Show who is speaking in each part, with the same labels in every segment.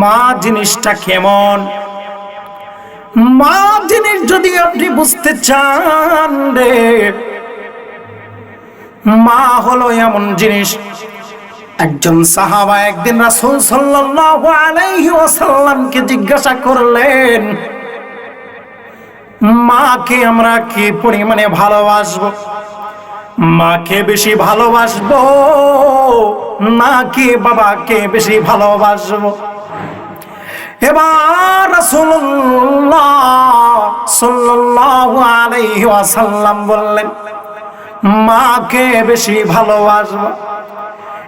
Speaker 1: মা জিনিসটা কেমন? মা জিনিস যদি আপনি বুঝতে চান রে, মা হলো এমন জিনিস। একজন সাহাবা একদিন রাসূল সাল্লাল্লাহু আলাইহি ওয়াসাল্লামকে জিজ্ঞাসা করলেন, মাকে আমরা কি পরিমাণে ভালোবাসবো? মাকে বেশি ভালোবাসবো নাকি বাবাকে বেশি ভালোবাসবো? এবার রাসূলুল্লাহ বললেন, মাকে বেশি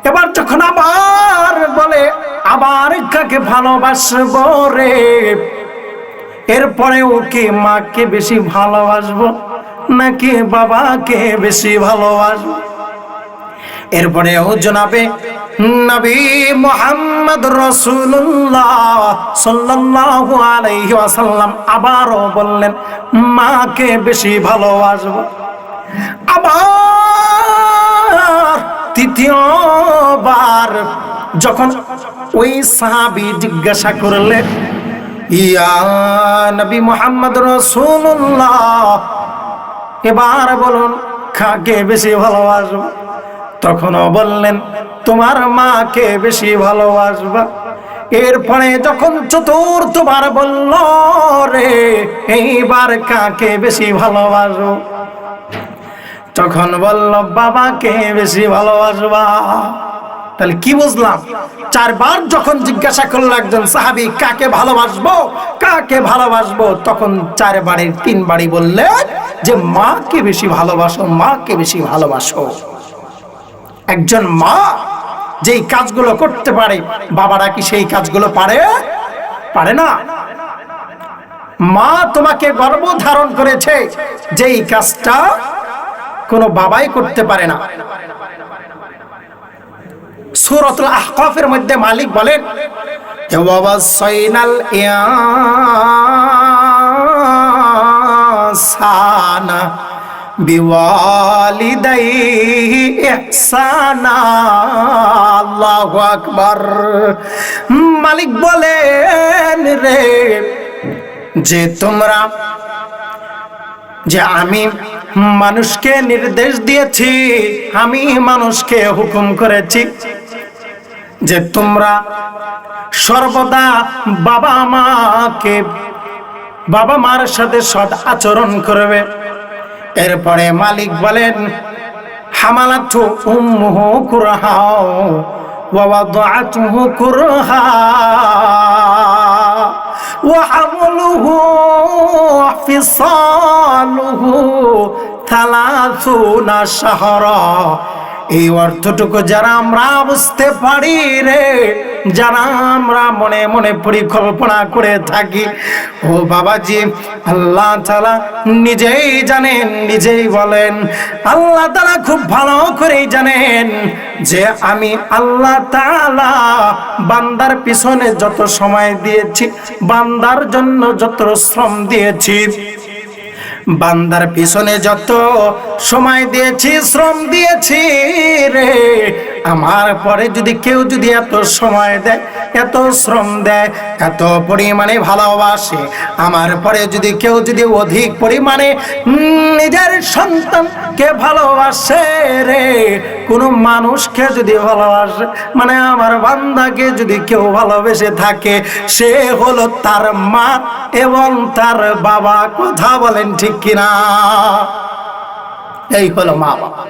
Speaker 1: এবার যখন আবার বলে, আবার কাকে ভালোবাসবো রে? এরপরে ওকে মাকে বেশি ভালোবাসবো নাকি বাবাকে বেশি ভালোবাসবো? এরপরে ও জনাবে নবী মোহাম্মদ রসুল্লাহ সাল্লাল্লাহু আলাইহি ওয়াসাল্লাম আবারও বললেন, মাকে বেশি ভালোবাসবো। আবার তৃতীয়বার যখন ওই সাহাবি জিজ্ঞাসা করলেন, ইয়া নবী মোহাম্মদ রসুল্লাহ এবার বলুন, কাকে বেশি ভালোবাসবো? তখনও বললেন, তোমার মাকে বেশি ভালোবাসবা? এরপরে যখন চতুর্থবার বলল, রে, এইবার কাকে বেশি ভালোবাসো তখন বলল, বাবাকে বেশি ভালোবাসবা। তাহলে কি বুঝলাম? চারবার যখন জিজ্ঞাসা করল একজন সাহাবি, কাকে ভালোবাসবো? কাকে ভালোবাসবো? তখন চারবারের তিনবারই বললেন যে, মাকে বেশি ভালোবাসো, মাকে বেশি ভালোবাসো। একজন মা যেই কাজগুলো করতে পারে। বাবারা কি সেই কাজগুলো পারে? পারে না। মা তোমাকে গর্ভ ধারণ করেছে যেই কাজটা কোনো বাবাই করতে পারে না। সুরতুল আহকাফের মধ্যে মালিক বলেন ওয়াসাইনাল ইনসানা বিওয়ালিদাইহি ইহসানা, আল্লাহু আকবার। মালিক বলেন রে, যে তোমরা, যে আমি মানুষকে নির্দেশ দিয়েছি, আমি মানুষকে হুকুম করেছি যে তোমরা সর্বদা বাবা মাকে, বাবা মার সাথে সদ আচরণ করবে। এরপরে মালিক বলেন হামালাতু উম্মুহু কুরহা ওয়া ওয়াদাআতুহু কুরহা ওয়া হামলুহু ফিসালুহু এই অর্থটুকু যারা আমরা বুঝতে পারি রে যারা আমরা মনে মনে পরিকল্পনা করে থাকি, ও বাবাজি, আল্লাহ তালা নিজেই জানেন, নিজেই বলেন। আল্লাহ তালা খুব ভালো করেই জানেন যে আমি আল্লাহ তালা বান্দার পিছনে যত সময় দিয়েছি, বান্দার জন্য যত শ্রম দিয়েছি, বান্দার পিছনে যত সময় দিয়েছি, শ্রম দিয়েছি রে। আমার পরে যদি কেউ যদি এত সময় দেয়, এত শ্রম দেয়, এত পরিমাণে ভালোবাসে, আমার পরে যদি কেউ যদি অধিক পরিমাণে নিজের সন্তানকে ভালোবাসে রে, কোনো মানুষকে যদি ভালোবাসে মানে আমার বান্দাকে যদি কেউ ভালোবেসে থাকে, সে হলো তার মা এবং তার বাবা, কথা বলেন ঠিক কিনা? এই হলো মা বাবা।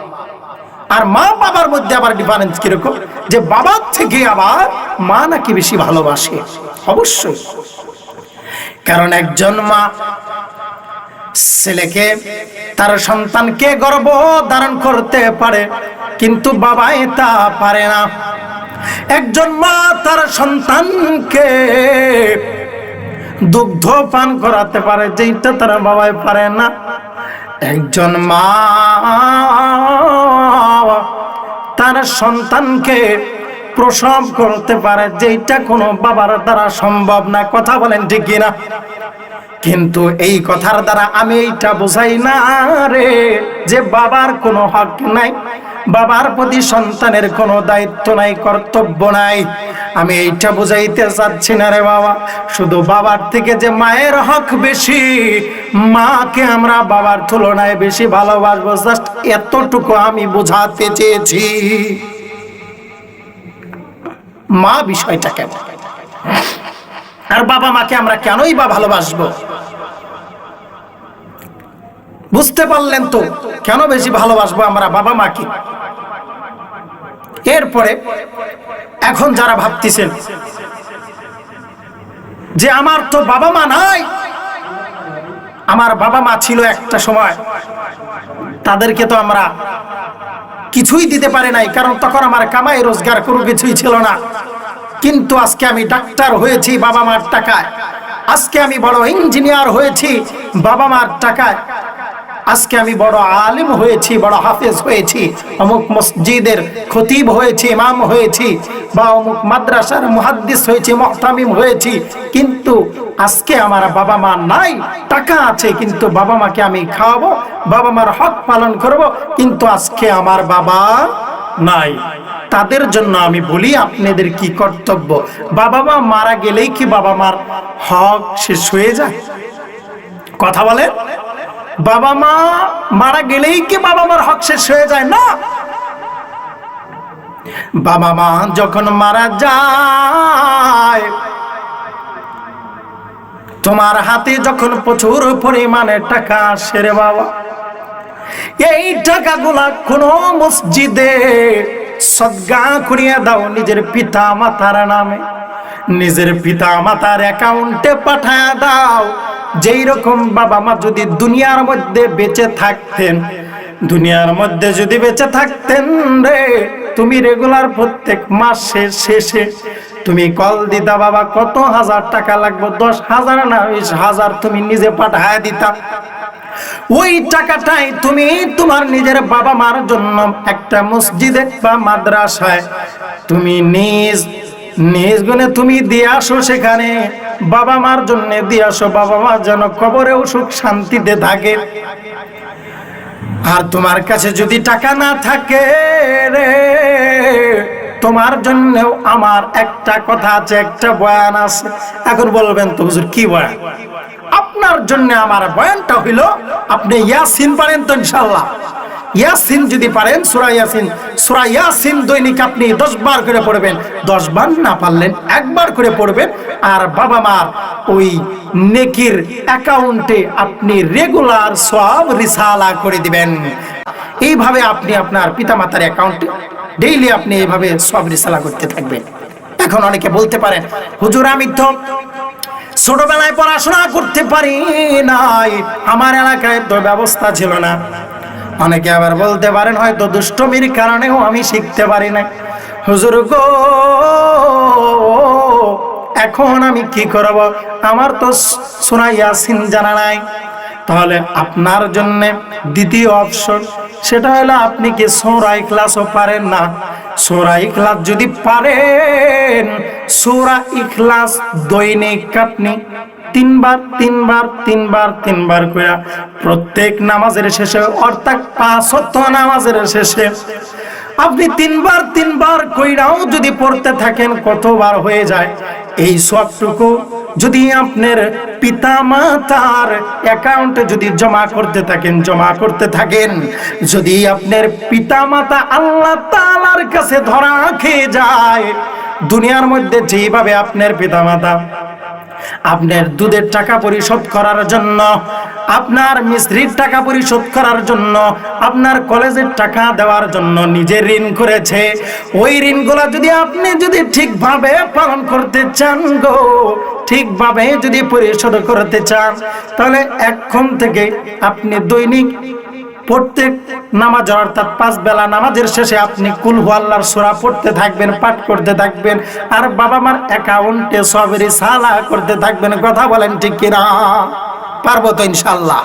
Speaker 1: আর মা বাবার মধ্যে আবার ডিফারেন্স কীরকম? যে বাবার থেকে আবার মা নাকি বেশি ভালোবাসে। অবশ্যই। কারণ একজন মা ছেলেকে, তার সন্তানকে গর্ব ধারণ করতে পারে, কিন্তু বাবাই তা পারে না। একজন মা তার সন্তানকে দুগ্ধ পান করাতে পারে যেটা তার বাবাই পারে না। একজন মা তার সন্তানকে প্রসব করতে পারে যেটা কোনো বাবার দ্বারা সম্ভব না। কথা বলেন ঠিক না কিন্তু এই কথার দ্বারা আমি এইটা বোঝাই না রে, যে বাবার কোনো হক নাই, বাবার প্রতি সন্তানের কোনো দায়িত্ব নাই, কর্তব্য নাই। আমি এইটা বুঝাইতে চাচ্ছি না রে বাবা। শুধু বাবার থেকে যে মায়ের হক বেশি, মাকে আমরা বাবার তুলনায় বেশি ভালোবাসবো। জাস্ট এতটুকু আমি বোঝাতে চেয়েছি। মা বিষয়টা কেমন? আর বাবা মাকে আমরা কেনই বা ভালোবাসবো? বুঝতে পারলেন তো কেন বেশি ভালোবাসবো আমরা বাবা মাকে? এরপরে এখন যারা ভাবতেছেন যে আমার তো বাবা মা নাই, আমার বাবা মা ছিল একটা সময়, তাদেরকে তো আমরা কিছুই দিতে পারি নাই, কারণ তখন আমার কামাই রোজগার কোনো কিছুই ছিল না। কিন্তু আজকে আমি ডাক্তার হয়েছি বাবা মার টাকায়। আজকে আমি বড় ইঞ্জিনিয়ার হয়েছি বাবা মার টাকায়। আজকে আমি বড় আলিম হয়েছি, বড় হাফেজ হয়েছি, অমুক মসজিদের খতিব হয়েছি, ইমাম হয়েছি, বা অমুক মাদ্রাসার মুহাদ্দিস হয়েছি, মহতামিম হয়েছি, কিন্তু আজকে আমার বাবা মা নাই, টাকা আছে, কিন্তু বাবা মাকে আমি খাওয়াবো, বাবা মার হক পালন করব, কিন্তু আজকে আমার বাবা নাই। তাদের জন্য আমি বলি, আপনাদের কি কর্তব্য? বাবা মা মারা গেলেই কি বাবা মার হক শেষ হয়ে যায়? কথা বলে বাবা মা মারা গেলেই কি বাবা মার হক শেষ হয়ে যায়? না। বাবা মা যখন মারা যায়, তোমার হাতে যখন প্রচুর পরিমাণে টাকা আসে রে বাবা, এই টাকাগুলা কোন মসজিদে সদ্গা করিয়া দাও নিজের পিতা মাতার নামে। নিজের পিতা মাতার অ্যাকাউন্টে পাঠায় দাও। যেই রকম বাবা মা যদি দুনিয়ার মধ্যে বেঁচে থাকতেন, দুনিয়ার মধ্যে যদি বেঁচে থাকতেন রে, তুমি রেগুলার প্রত্যেক মাসের শেষে তুমি কল দিতা, বাবা, কত হাজার টাকা লাগবে? দশ হাজার না বিশ হাজার তুমি নিজে পাঠায় দিতা। ওই টাকাটাই তুমি তোমার নিজের বাবা মার জন্য একটা মসজিদে বা মাদ্রাসায় তুমি নিজ নিজ গুণে তুমি দিয়ে আসো সেখানে। বাবা মার জন্য দিয়ে আসো। বাবা মা যেন কবরেও সুখ শান্তিতে থাকে। আর তোমার কাছে যদি টাকা না থাকে রে, তোমার জন্যও আমার একটা কথা আছে, একটা বয়ান আছে। এখন বলবেন তো, হুজুর, কি বয়ান? আপনার জন্য আমার বয়ানটা হইল, আপনি ইয়াসিন পারেন তো ইনশাল্লাহ ইয়াসিন যদি পারেন, সুরা ইয়াসিন। সুরা ইয়াসিন দৈনিক আপনি দশ বার করে পড়বেন। দশ বার না পারলেন, একবার করে পড়বেন। আর বাবা মার ওই নেকির অ্যাকাউন্টে আপনি রেগুলার সব রিসালা করে দিবেন। এইভাবে আপনি আপনার পিতামাতার অ্যাকাউন্টে ডেইলি আপনি এইভাবে সব রিসালা করতে থাকবেন। এখন অনেকে বলতে পারেন, হুজুর, আমি তো ছোটবেলায় পড়াশোনা করতে পারি নাই। আমার এলাকায় তো ব্যবস্থা ছিল না। অনেকে আবার বলতে পারেন, হয়তো দুষ্টমির কারণেও আমি শিখতে পারি না হুজুর গো, এখন আমি কি করব? আমার তো সুরাইয়াসিন জানা নাই। তাহলে আপনার জন্য দ্বিতীয় অপশন সেটা হলো আপনি কি সোরাই ক্লাসও পারেন না? সোরা ইখলাস যদি পারেন, সোরা ইখলাস দৈনিক আপনি তিনবার তিনবার তিনবার তিনবার করে প্রত্যেক নামাজের শেষে, অর্থাৎ পাঁচ নামাজের শেষে আপনি তিনবার তিনবার কইরাও যদি পড়তে থাকেন, কতবার হয়ে যায়? এই সবটুকু যদি আপনার পিতা মাতার অ্যাকাউন্টে যদি জমা করতে থাকেন, জমা করতে থাকেন, যদি আপনার পিতা মাতা আল্লাহ তাআলার কাছে ধরা খেয়ে যায়, দুনিয়ার মধ্যে যেভাবে আপনার পিতা মাতা আপনার দুধের টাকা পরিশোধ করার জন্য, আপনার মিস্ত্রির টাকা পরিশোধ করার জন্য, আপনার কলেজের টাকা দেওয়ার জন্য নিজের ঋণ করেছে, ওই ঋণগুলো যদি আপনি যদি ঠিকভাবে পালন করতে চান গো ঠিকভাবে যদি পরিশোধ করতে চান, তাহলে এখন থেকে আপনি দৈনিক প্রত্যেক নামাজ, অর্থাৎ পাঁচ বেলা নামাজের শেষে আপনি কুল আল্লাহর সোরা পড়তে থাকবেন, পাঠ করতে থাকবেন, আর বাবা মার অ্যাকাউন্টে সবেরই সালা করতে থাকবেন, কথা বলেন ঠিক কিনা? পারব তো ইনশাল্লাহ